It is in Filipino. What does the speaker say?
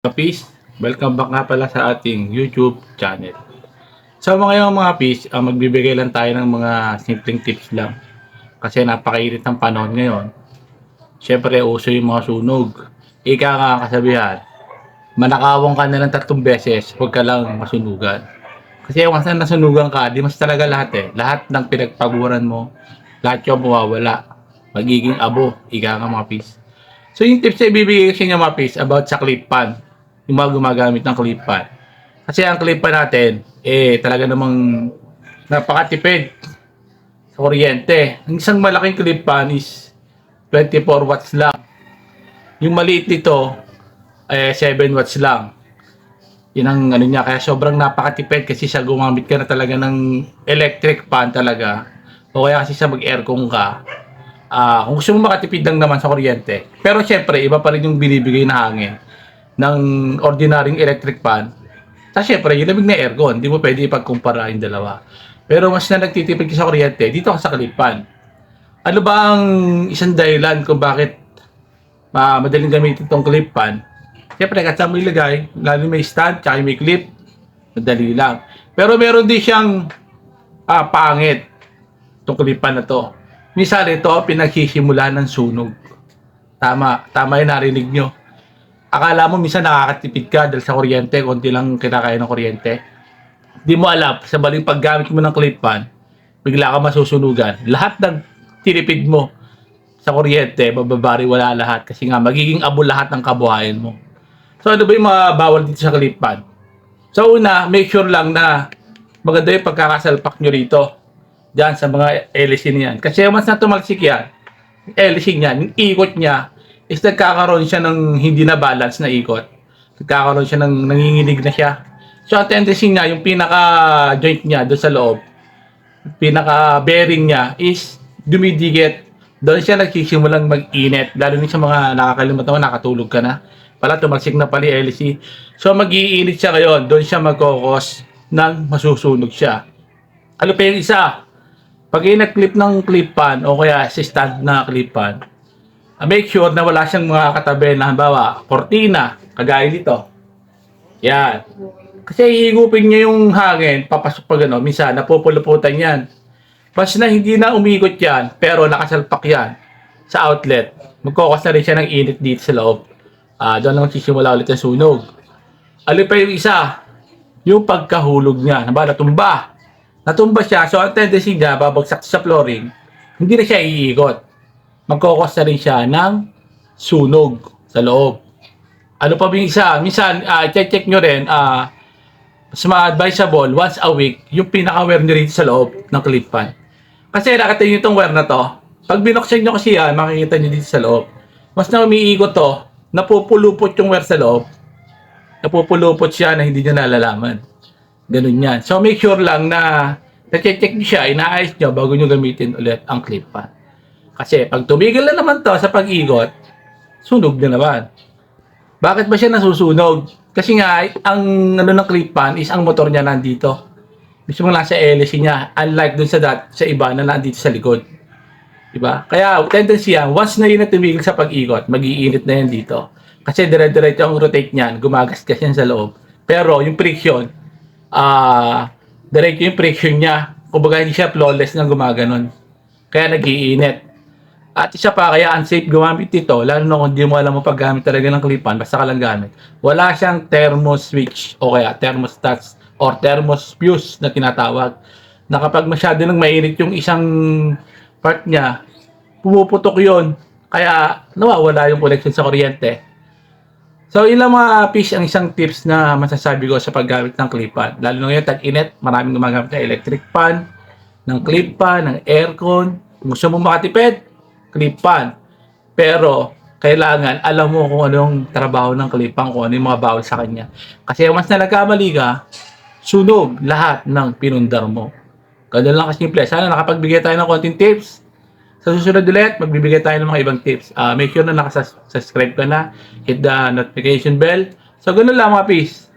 Kapis, welcome back nga pala sa ating YouTube channel. So mga yung mga pis, ah, magbibigay lang tayo ng mga simpleng tips lang. Kasi napakainit ng panahon ngayon. Siyempre, uso yung mga sunog. Ika nga kasabihan, manakawang ka na ng tatlong beses, huwag ka lang masunugan. Kasi once na nasunugan ka, di mas talaga lahat eh. Lahat ng pinagpaguran mo, lahat yung mawawala. Magiging abo, ika nga mga pis. So yung tips na ibibigay ko sa inyo mga pis about sa clip pan. Yung mga gumagamit ng clip pan. Kasi ang clip pan natin, eh talaga namang napakatipid sa kuryente. Ang isang malaking clip pan is 24 watts lang. Yung maliit nito, eh 7 watts lang. Yun ang ano niya, kaya sobrang napakatipid kasi siya gumamit ka na talaga ng electric fan talaga. O kaya kasi siya mag-aircon ka. Ah, kung gusto mo makatipid lang naman sa kuryente. Pero syempre, iba pa rin yung binibigay na hangin ng ordinaryong electric fan. Sa syempre, yung lamig na aircon, hindi mo pwede ipagkumpara yung dalawa. Pero mas na nagtitipid ka sa kuryente, dito ka sa clip fan. Ano ba ang isang dahilan kung bakit ma madaling gamitin itong clip fan? Siyempre, mo ilagay, lalo may stand, tsaka may clip, madali lang. Pero meron din siyang ah, pangit itong clip fan na to. Minsan ito, pinagsisimula ng sunog. Tama, tama yung narinig nyo. Akala mo minsan nakakatipid ka dahil sa kuryente, konti lang kinakaya ng kuryente. Di mo alam, sa baling paggamit mo ng clip fan, bigla ka masusunugan. Lahat ng tinipid mo sa kuryente, bababari wala lahat. Kasi nga, magiging abo lahat ng kabuhayan mo. So, ano ba yung mga bawal dito sa clip fan? So, una, make sure lang na maganda yung pagkakasalpak nyo rito. Diyan sa mga LC niyan. Kasi once na tumalsik yan, LC niyan, ikot niya, is nagkakaroon siya ng hindi na balance na ikot. Nagkakaroon siya ng nanginginig na siya. So, ang tendency niya, yung pinaka-joint niya doon sa loob, pinaka-bearing niya is dumidikit. Doon siya nagsisimulang mag-init. Lalo na sa mga nakakalimutan mo, nakatulog ka na. Pala, tumalsik na yung LC. So, mag-iinit siya ngayon. Doon siya magkokos ng masusunog siya. Ano pa yung isa? Pag i-clip ng clip pan o kaya si stand na clip pan, make sure na wala siyang mga katabi na halimbawa, kortina, kagaya nito. Yan. Kasi hihigupin niya yung hangin, papasok pa gano'n, minsan napupuluputan yan. Pas na hindi na umikot yan, pero nakasalpak yan sa outlet, magkokos na rin siya ng init dito sa loob. Ah, doon lang sisimula ulit ang sunog. Ano pa yung isa? Yung pagkahulog niya, na ba, natumba. Natumba siya, so ang tendency niya, babagsak sa flooring, hindi na siya iikot. Magkokos na rin siya ng sunog sa loob. Ano pa yung isa? Minsan, ah, check-check nyo rin, ah, mas ma-advisable once a week yung pinaka-wear nyo rito sa loob ng clip fan. Kasi nakita nyo itong wear na to, pag binuksan nyo kasi yan, makikita nyo dito sa loob. Mas na umiikot to, napupulupot yung wear sa loob, napupulupot siya na hindi nyo nalalaman. Ganun yan. So make sure lang na na-check nyo siya, inaayos nyo bago nyo gamitin ulit ang clip fan. Kasi pag tumigil na naman to sa pag-ikot, sunog na naman. Bakit ba siya nasusunog? Kasi nga, ang ano ng clip fan is ang motor niya nandito. Gusto mo nasa LC niya. Unlike dun sa, dat, sa iba na nandito sa likod. Diba? Kaya tendency yan, once na yun na tumigil sa pag-ikot, mag-iinit na yan dito. Kasi dire-diretso ang rotate niyan, gumagasgas yan sa loob. Pero yung friction, ah, diretso yung friction niya. Kumbaga hindi siya flawless na gumaganon. Kaya nag-iinit. At isa pa, kaya unsafe gumamit ito, lalo na kung di mo alam mo paggamit talaga ng clip-on, basta ka lang gamit. Wala siyang thermo switch o kaya thermostats or thermos fuse na tinatawag. Na kapag masyado nang mainit yung isang part niya, pumuputok yon Kaya nawawala yung connection sa kuryente. So, ilang mga fish ang isang tips na masasabi ko sa paggamit ng clip fan. Lalo na ngayon, tag-init, maraming gumagamit ng electric fan, ng clip fan, ng aircon. Kung gusto mo makatipid, clip fan. Pero, kailangan alam mo kung anong trabaho ng clip fan, kung ano yung mga bawal sa kanya. Kasi once na nagkamali ka, sunog lahat ng pinundar mo. Ganun lang kasimple. Sana nakapagbigay tayo ng konting tips. Sa susunod ulit, magbibigay tayo ng mga ibang tips. Ah, make sure na nakasubscribe ka na. Hit the notification bell. So, ganun lang mga peace.